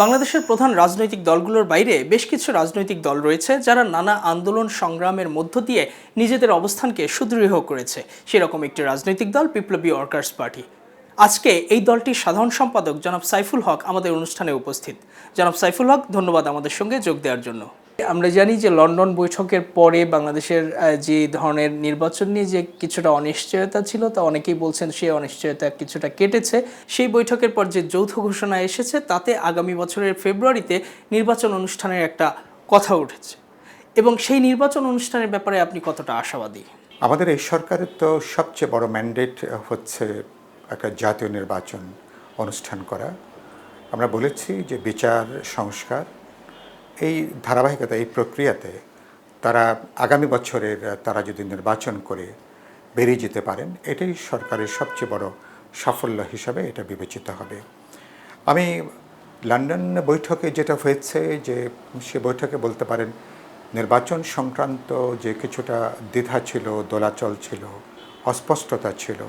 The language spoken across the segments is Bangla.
বাংলাদেশের প্রধান রাজনৈতিক দলগুলোর বাইরে বেশ কিছু রাজনৈতিক দল রয়েছে যারা নানা আন্দোলন সংগ্রামের মধ্য দিয়ে নিজেদের অবস্থানকে সুদৃঢ় করেছে। সেরকম একটি রাজনৈতিক দল বিপ্লবী ওয়ার্কার্স পার্টি। আজকে এই দলটির সাধারণ সম্পাদক জনাব সাইফুল হক আমাদের অনুষ্ঠানে উপস্থিত। জনাব সাইফুল হক, ধন্যবাদ আমাদের সঙ্গে যোগ দেওয়ার জন্য। আমরা জানি যে লন্ডন বৈঠকের পরে বাংলাদেশের যে ধরনের নির্বাচন নিয়ে যে কিছুটা অনিশ্চয়তা ছিল, তা অনেকেই বলছেন সেই অনিশ্চয়তা কিছুটা কেটেছে। সেই বৈঠকের পর যে যৌথ ঘোষণা এসেছে, তাতে আগামী বছরের ফেব্রুয়ারিতে নির্বাচন অনুষ্ঠানের একটা কথা উঠেছে। এবং সেই নির্বাচন অনুষ্ঠানের ব্যাপারে আপনি কতটা আশাবাদী? আমাদের এই সরকারের তো সবচেয়ে বড় ম্যান্ডেট হচ্ছে একটা জাতীয় নির্বাচন অনুষ্ঠান করা। আমরা বলেছি যে বিচার, সংস্কার এই ধারাবাহিকতা, এই প্রক্রিয়াতে তারা আগামী বছরের, তারা যদি নির্বাচন করে বেরিয়ে যেতে পারেন, এটাই সরকারের সবচেয়ে বড় সাফল্য হিসাবে এটা বিবেচিত হবে। আমি লন্ডন বৈঠকে যেটা হয়েছে যে সে বৈঠকে বলতে পারেন, নির্বাচন সংক্রান্ত যে কিছুটা দ্বিধা ছিল, দোলাচল ছিল, অস্পষ্টতা ছিল,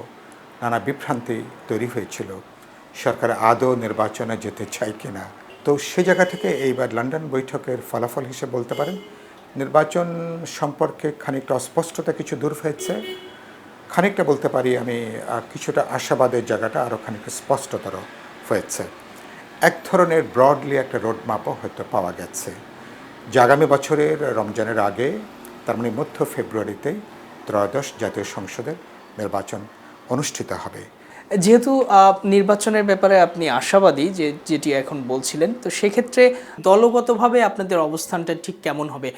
নানা বিভ্রান্তি তৈরি হয়েছিল, সরকার আদৌ নির্বাচনে যেতে চায় কিনা তো সে জায়গা থেকে এইবার লন্ডন বৈঠকের ফলাফল হিসেবে বলতে পারেন। নির্বাচন সম্পর্কে খানিকটা অস্পষ্টতা কিছু দূর হয়েছে। খানিকটা বলতে পারি আমি কিছুটা আশাবাদের জায়গাটা আরও খানিকটা স্পষ্টতর হয়েছে। এক ধরনের ব্রডলি একটা রোড মাপও হয়তো পাওয়া গেছে। যে আগামী বছরের রমজানের আগে, তার মানে মধ্য ফেব্রুয়ারিতে ত্রয়োদশ জাতীয় সংসদের নির্বাচন অনুষ্ঠিত হবে। যেহেতু নির্বাচনের ব্যাপারে আপনি আশাবাদী যে, যেটি এখন বলছিলেন, তো সেক্ষেত্রে দলগতভাবে আপনাদের অবস্থানটা ঠিক কেমন হবে?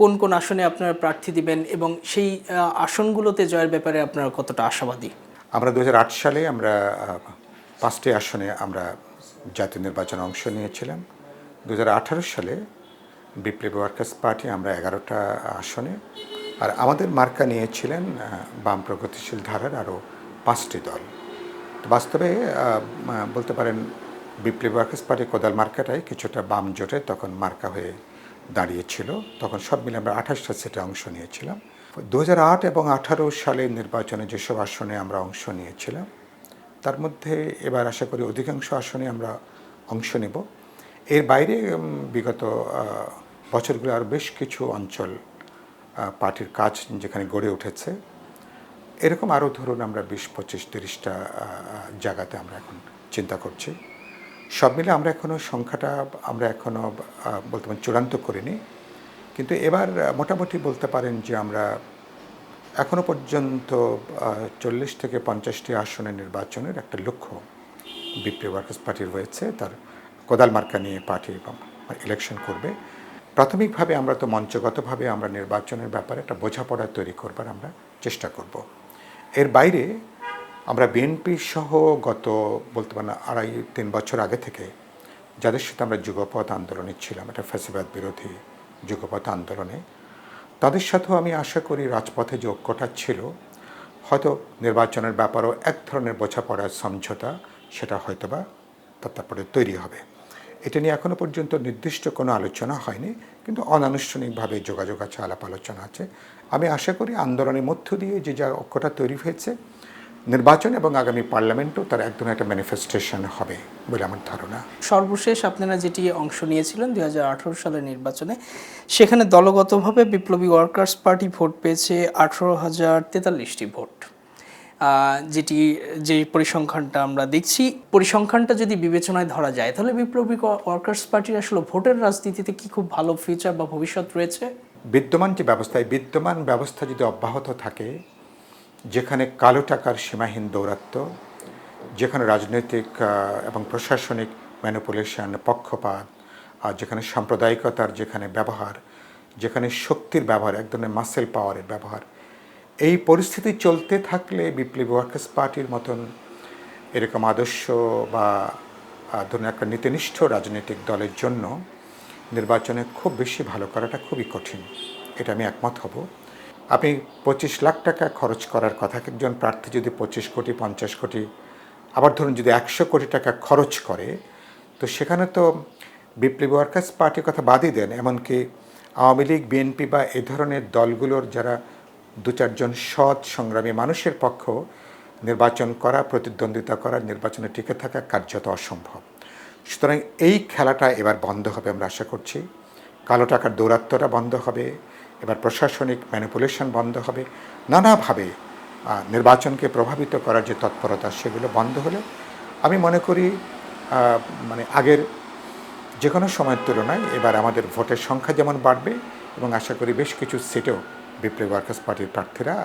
কোন কোন আসনে আপনারা প্রার্থী দিবেন এবং সেই আসনগুলোতে জয়ের ব্যাপারে আপনারা কতটা আশাবাদী? আমরা দু হাজার আট সালে আমরা পাঁচটি আসনে আমরা জাতীয় নির্বাচনে অংশ নিয়েছিলাম। দু হাজার আঠারো সালে বিপ্লবী ওয়ার্কার্স পার্টি আমরা এগারোটা আসনে আর আমাদের মার্কা নিয়েছিলেন বাম প্রগতিশীল ধারার আরও পাঁচটি দল। বাস্তবে বলতে পারেন বিপ্লবী ওয়ার্কার্স পার্টি কোদাল মার্কাটাই কিছুটা বাম জোটে তখন মার্কা হয়ে দাঁড়িয়েছিল। তখন সব মিলে আমরা আঠাশটা সিটে অংশ নিয়েছিলাম। দু আট এবং আঠারো সালের নির্বাচনে যেসব আসনে আমরা অংশ নিয়েছিলাম, তার মধ্যে এবার আশা করি অধিকাংশ আসনে আমরা অংশ নেব। এর বাইরে বিগত বছরগুলো আর বেশ কিছু অঞ্চল পার্টির কাজ যেখানে গড়ে উঠেছে এরকম আরও ধরুন আমরা বিশ, পঁচিশ, তিরিশটা জায়গাতে আমরা এখন চিন্তা করছি। সব মিলে আমরা এখনও সংখ্যাটা, আমরা এখনও বলতে পারেন চূড়ান্ত করিনি। কিন্তু এবার মোটামুটি বলতে পারেন যে আমরা এখনও পর্যন্ত চল্লিশ থেকে পঞ্চাশটি আসনের নির্বাচনের একটা লক্ষ্য বিপ্লবী ওয়ার্কার্স পার্টির রয়েছে। তার কোদাল মার্কা নিয়ে পার্টি ইলেকশন করবে। প্রাথমিকভাবে আমরা তো মঞ্চগতভাবে আমরা নির্বাচনের ব্যাপারে একটা বোঝাপড়া তৈরি করবার আমরা চেষ্টা করব। এর বাইরে আমরা বিএনপি সহ গত বলতে পারেন আড়াই, তিন বছর আগে থেকে যাদের সাথে আমরা যুগপথ আন্দোলনে ছিলাম, এটা ফ্যাসিবাদ বিরোধী যুগপথ আন্দোলনে, তাদের সাথেও আমি আশা করি রাজপথে যে ঐক্যটা ছিল, হয়তো নির্বাচনের ব্যাপারেও এক ধরনের বোঝাপড়ার সমঝোতা সেটা হয়তোবা তারপরে তৈরি হবে। এটা নিয়ে এখনও পর্যন্ত নির্দিষ্ট কোনো আলোচনা হয়নি, কিন্তু অনানুষ্ঠানিকভাবে যোগাযোগ আছে, আলাপ আলোচনা আছে। আমি আশা করি আন্দোলনের মধ্য দিয়ে যে যা ঐক্যটা তৈরি হয়েছে, নির্বাচন এবং আগামী পার্লামেন্টও তার একদম একটা ম্যানিফেস্টেশন হবে বলে আমার ধারণা। সর্বশেষ আপনারা যেটি অংশ নিয়েছিলেন দুই হাজার আঠারো সালের নির্বাচনে, সেখানে দলগতভাবে বিপ্লবী ওয়ার্কার্স পার্টি ভোট পেয়েছে আঠারো হাজার তেতাল্লিশটি ভোট। যেটি, যে পরিসংখ্যানটা আমরা দেখছি, পরিসংখ্যানটা যদি বিবেচনায় ধরা যায়, তাহলে বিপ্লবী ওয়ার্কার্স পার্টির আসলে ভোটের রাজনীতিতে কি খুব ভালো ফিউচার বা ভবিষ্যৎ রয়েছে? বিদ্যমান যে ব্যবস্থা এই বিদ্যমান ব্যবস্থা যদি অব্যাহত থাকে, যেখানে কালো টাকার সীমাহীন দৌরাত্ম, যেখানে রাজনৈতিক এবং প্রশাসনিক ম্যানিপুলেশন পক্ষপাত, আর যেখানে সাম্প্রদায়িকতার যেখানে ব্যবহার, যেখানে শক্তির ব্যবহার, এক ধরনের মাসেল পাওয়ারের ব্যবহার এই পরিস্থিতি চলতে থাকলে বিপ্লবী ওয়ার্কার্স পার্টির মতন এরকম আদর্শ বা ধরুন একটা নীতিনিষ্ঠ রাজনৈতিক দলের জন্য নির্বাচনে খুব বেশি ভালো করাটা খুবই কঠিন। এটা আমি একমত হব। আপনি পঁচিশ লাখ টাকা খরচ করার কথা, একজন প্রার্থী যদি পঁচিশ কোটি, পঞ্চাশ কোটি, আবার ধরুন যদি একশো কোটি টাকা খরচ করে, তো সেখানে তো বিপ্লবী ওয়ার্কার্স পার্টির কথা বাদই দেন। এমনকি আওয়ামী লীগ, বিএনপি বা এ ধরনের দলগুলোর যারা দু চারজন সৎ, সংগ্রামী মানুষের পক্ষ নির্বাচন করা, প্রতিদ্বন্দ্বিতা করা, নির্বাচনে টিকে থাকা কার্যত অসম্ভব। সুতরাং এই খেলাটা এবার বন্ধ হবে আমরা আশা করছি। কালো টাকার দৌরাত্ম্যটা বন্ধ হবে, এবার প্রশাসনিক ম্যানিপুলেশন বন্ধ হবে। নানাভাবে নির্বাচনকে প্রভাবিত করার যে তৎপরতা, সেগুলো বন্ধ হলে আমি মনে করি মানে আগের যে কোনো সময়ের তুলনায় এবার আমাদের ভোটের সংখ্যা যেমন বাড়বে এবং আশা করি বেশ কিছু সিটেও বিপ্লবী ওয়ার্কার্স পার্টির প্রার্থীরা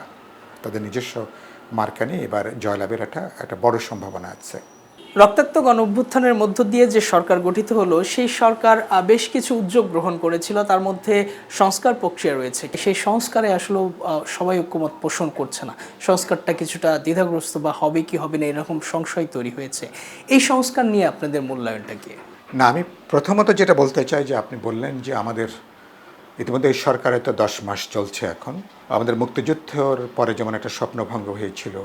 তাদের নিজস্ব মার্কা নিয়ে এবার জয়লাভের একটা একটা বড় সম্ভাবনা আছে। রক্তাক্ত গণ অভ্যুত্থানের মধ্য দিয়ে যে সরকার গঠিত হলো সেই সরকার বেশ কিছু উদ্যোগ গ্রহণ করেছিল। তার মধ্যে সংস্কার প্রক্রিয়া রয়েছে। সেই সংস্কারে আসলে সবাই ঐক্যমত পোষণ করছে না। সংস্কারটা কিছুটা দ্বিধাগ্রস্ত বা হবে কি হবে না এরকম সংশয় তৈরি হয়েছে। এই সংস্কার নিয়ে আপনাদের মূল্যায়নটা কি? না আমি প্রথমত যেটা বলতে চাই যে আপনি বললেন যে আমাদের ইতিমধ্যে এই সরকারের তো দশ মাস চলছে এখন। আমাদের মুক্তিযুদ্ধের পরে যেমন একটা স্বপ্নভঙ্গ হয়েছিল,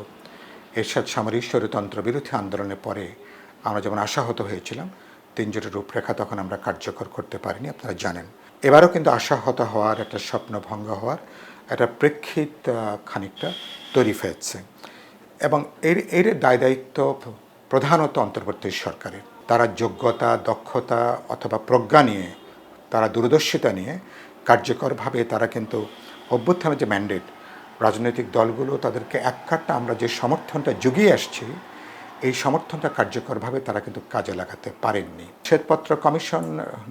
এরশাদ সামরিক স্বরতন্ত্র বিরোধী আন্দোলনের পরে আমরা যেমন আশাহত হয়েছিলাম তিনজোটের রূপরেখা তখন আমরা কার্যকর করতে পারিনি, আপনারা জানেন। এবারও কিন্তু আশাহত হওয়ার, একটা স্বপ্নভঙ্গ হওয়ার, একটা প্রেক্ষিত খানিকটা তৈরি হয়েছে। এবং এর এর দায় দায়িত্ব প্রধানত অন্তর্বর্তী সরকারের। তারা যোগ্যতা, দক্ষতা অথবা প্রজ্ঞা নিয়ে, তারা দূরদর্শিতা নিয়ে কার্যকরভাবে তারা কিন্তু অভ্যুত্থানের যে ম্যান্ডেট রাজনৈতিক দলগুলো তাদেরকে এক কাটটা আমরা যে সমর্থনটা জুগিয়ে আসছি, এই সমর্থনটা কার্যকরভাবে তারা কিন্তু কাজে লাগাতে পারেননি। শ্বেতপত্র কমিশন,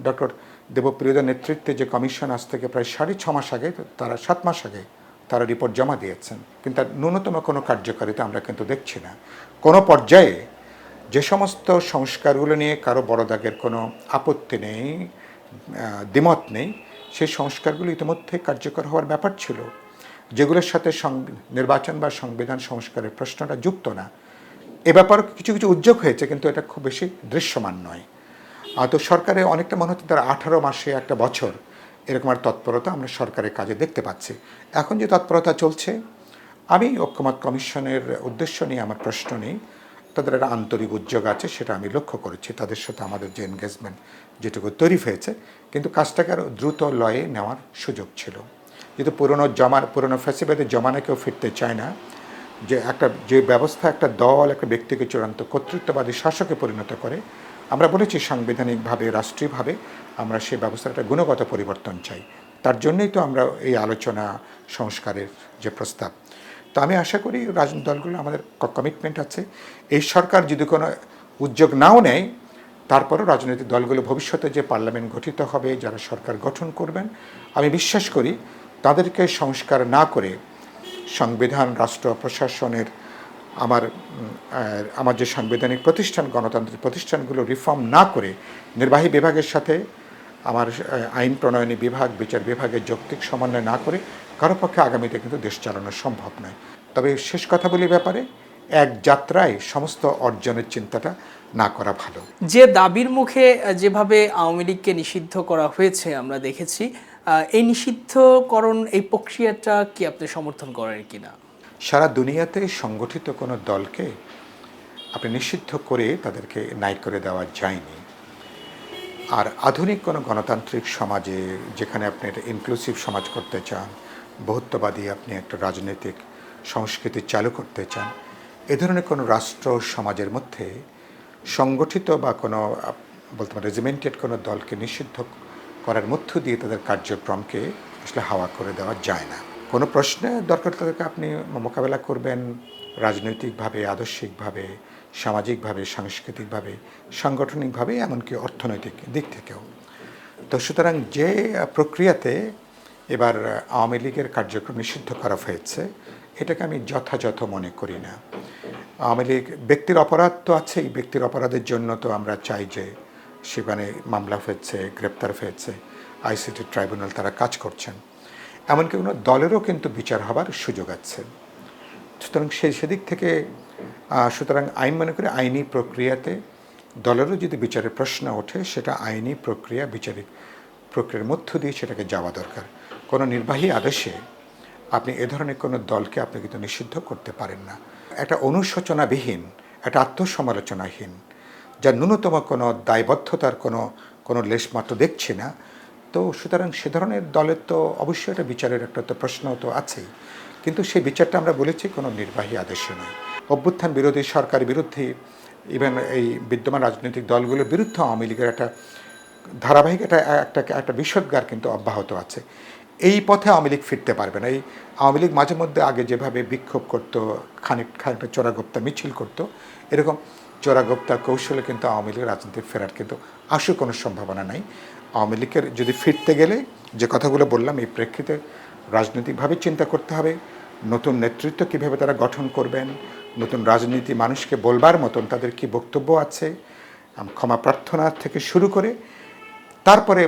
ডক্টর দেবপ্রিয়দের নেতৃত্বে যে কমিশন আজ থেকে প্রায় সাড়ে ছ মাস আগে, তারা সাত মাস আগে তারা রিপোর্ট জমা দিয়েছেন। কিন্তু তার ন্যূনতম কোনো কার্যকারিতা আমরা কিন্তু দেখছি না। কোনো পর্যায়ে যে সমস্ত সংস্কারগুলো নিয়ে কারও বড় দাগের কোনো আপত্তি নেই দ্বিমত নেই সেই সংস্কারগুলো ইতিমধ্যে কার্যকর হওয়ার ব্যাপার ছিল, যেগুলোর সাথে নির্বাচন বা সংবিধান সংস্কারের প্রশ্নটা যুক্ত না। এ ব্যাপার কিছু কিছু উদ্যোগ হয়েছে, কিন্তু এটা খুব বেশি দৃশ্যমান নয়। তো সরকারে অনেকটা মনে হচ্ছে তারা আঠারো মাসে একটা বছর, এরকম আর তৎপরতা আমরা সরকারের কাজে দেখতে পাচ্ছি। এখন যে তৎপরতা চলছে, আমি ঐক্যমত কমিশনের উদ্দেশ্য নিয়ে আমার প্রশ্ন নেই। তাদের একটা আন্তরিক উদ্যোগ আছে, সেটা আমি লক্ষ্য করেছি। তাদের সাথে আমাদের যে এনগেজমেন্ট যেটুকু তৈরি হয়েছে, কিন্তু কাজটাকে আরও দ্রুত লয়ে নেওয়ার সুযোগ ছিল। যেহেতু পুরনো জমার পুরনো ফ্যাসিবাদের জমানে কেউ ফিরতে চায় না, যে একটা, যে ব্যবস্থা, একটা দল, একটা ব্যক্তিকে চূড়ান্ত কর্তৃত্ববাদী শাসকে পরিণত করে, আমরা বলেছি সাংবিধানিকভাবে, রাষ্ট্রীয়ভাবে আমরা সেই ব্যবস্থার একটা গুণগত পরিবর্তন চাই। তার জন্যই তো আমরা এই আলোচনা, সংস্কারের যে প্রস্তাব তো আমি আশা করি রাজনৈতিক দলগুলো আমাদের কমিটমেন্ট আছে। এই সরকার যদি কোনো উদ্যোগ নাও নেয়, তারপরও রাজনৈতিক দলগুলো ভবিষ্যতে যে পার্লামেন্ট গঠিত হবে, যারা সরকার গঠন করবেন, আমি বিশ্বাস করি তাদেরকে সংস্কার না করে সংবিধান, রাষ্ট্র, প্রশাসনের আমার আমার যে সাংবিধানিক প্রতিষ্ঠান, গণতান্ত্রিক প্রতিষ্ঠানগুলো রিফর্ম না করে নির্বাহী বিভাগের সাথে, আমার আইন প্রণয়নী বিভাগ, বিচার বিভাগের যৌক্তিক সমন্বয় না করে কারও পক্ষে আগামীতে কিন্তু দেশ চালানো সম্ভব নয়। তবে শেষ কথা বলি ব্যাপারে এক যাত্রায় সমস্ত অর্জনের চিন্তাটা না করা ভালো। যে দাবির মুখে যেভাবে আওয়ামী লীগকে নিষিদ্ধ করা হয়েছে আমরা দেখেছি এই নিষিদ্ধকরণ এই প্রক্রিয়াটা কি আপনি সমর্থন করেন কিনা? সারা দুনিয়াতে সংগঠিত কোনো দলকে আপনি নিষিদ্ধ করে তাদেরকে নাই করে দেওয়া যায়নি। আর আধুনিক কোনো গণতান্ত্রিক সমাজে যেখানে আপনি একটা ইনক্লুসিভ সমাজ করতে চান বহুত্ববাদী আপনি একটা রাজনৈতিক সংস্কৃতি চালু করতে চান, এ ধরনের কোনো রাষ্ট্র সমাজের মধ্যে সংগঠিত বা কোনো বলতে পারেন রেজিমেন্টেড কোনো দলকে নিষিদ্ধ করার মধ্য দিয়ে তাদের কার্যক্রমকে আসলে হাওয়া করে দেওয়া যায় না। কোনো প্রশ্নে দরকার তাদেরকে আপনি মোকাবেলা করবেন রাজনৈতিকভাবে, আদর্শিকভাবে, সামাজিকভাবে, সাংস্কৃতিকভাবে, সাংগঠনিকভাবে, এমনকি অর্থনৈতিক দিক থেকেও। তো সুতরাং যে প্রক্রিয়াতে এবার আওয়ামী লীগের কার্যক্রম নিষিদ্ধ করা হয়েছে। এটাকে আমি যথাযথ মনে করি না। আওয়ামী লীগ ব্যক্তির অপরাধ তো আছেই, ব্যক্তির অপরাধের জন্য তো আমরা চাই যে সেখানে মামলা হয়েছে, গ্রেপ্তার হয়েছে, আইসিটি ট্রাইব্যুনাল তারা কাজ করছেন। এমনকি কোনো দলেরও কিন্তু বিচার হবার সুযোগ আছে। সুতরাং সেই সেদিক থেকে সুতরাং আইন মনে করে আইনি প্রক্রিয়াতে দলেরও যদি বিচারের প্রশ্ন ওঠে, সেটা আইনি প্রক্রিয়া, বিচারিক প্রক্রিয়ার মধ্য দিয়ে সেটাকে যাওয়া দরকার। কোনো নির্বাহী আদেশে আপনি এ ধরনের কোনো দলকে আপনি কিন্তু নিষিদ্ধ করতে পারেন না। একটা অনুশোচনাবিহীন, একটা আত্মসমালোচনাহীন যার ন্যূনতম কোনো দায়বদ্ধতার কোনো কোনো লেশমাত্র দেখছি না, তো সুতরাং সে ধরনের দলের তো অবশ্যই একটা বিচারের একটা তো প্রশ্ন তো আছেই। কিন্তু সেই বিচারটা আমরা বলেছি কোনো নির্বাহী আদেশে নয়। অভ্যুত্থান বিরোধী সরকার বিরুদ্ধে ইভেন এই বিদ্যমান রাজনৈতিক দলগুলোর বিরুদ্ধে আওয়ামী লীগের একটা ধারাবাহিক একটা একটা একটা বিষদগার কিন্তু অব্যাহত আছে। এই পথে আওয়ামী লীগ ফিরতে পারবে না। এই আওয়ামী লীগ মাঝে মধ্যে আগে যেভাবে বিক্ষোভ করতো, খানিক খানিকটা চোরাগোপ্তা মিছিল করতো, এরকম চোরাগোপ্তার কৌশলে কিন্তু আওয়ামী লীগের রাজনীতি ফেরার কিন্তু আশু কোনো সম্ভাবনা নাই। আওয়ামী লীগের যদি ফিরতে গেলে, যে কথাগুলো বললাম, এই প্রেক্ষিতে রাজনৈতিকভাবে চিন্তা করতে হবে, নতুন নেতৃত্ব কীভাবে তারা গঠন করবেন, নতুন রাজনীতি মানুষকে বলবার মতন তাদের কি বক্তব্য আছে ক্ষমা প্রার্থনা থেকে শুরু করে তারপরে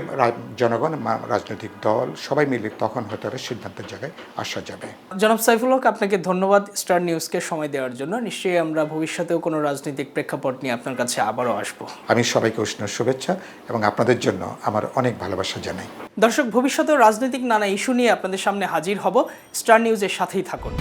জনগণ রাজনৈতিক দল সবাই মিলে তখন হয়তো একটা সিদ্ধান্তের জায়গায় আসা যাবে। জনাব সাইফুল হক আপনাকে ধন্যবাদ স্টার নিউজকে সময় দেওয়ার জন্য। নিশ্চয়ই আমরা ভবিষ্যতেও কোনো রাজনৈতিক প্রেক্ষাপট নিয়ে আপনার কাছে আবারও আসব। আমি সবাইকে উষ্ণ শুভেচ্ছা এবং আপনাদের জন্য আমার অনেক ভালোবাসা জানাই। দর্শক ভবিষ্যতেও রাজনৈতিক নানা ইস্যু নিয়ে আপনাদের সামনে হাজির হব। স্টার নিউজের সাথেই থাকুন।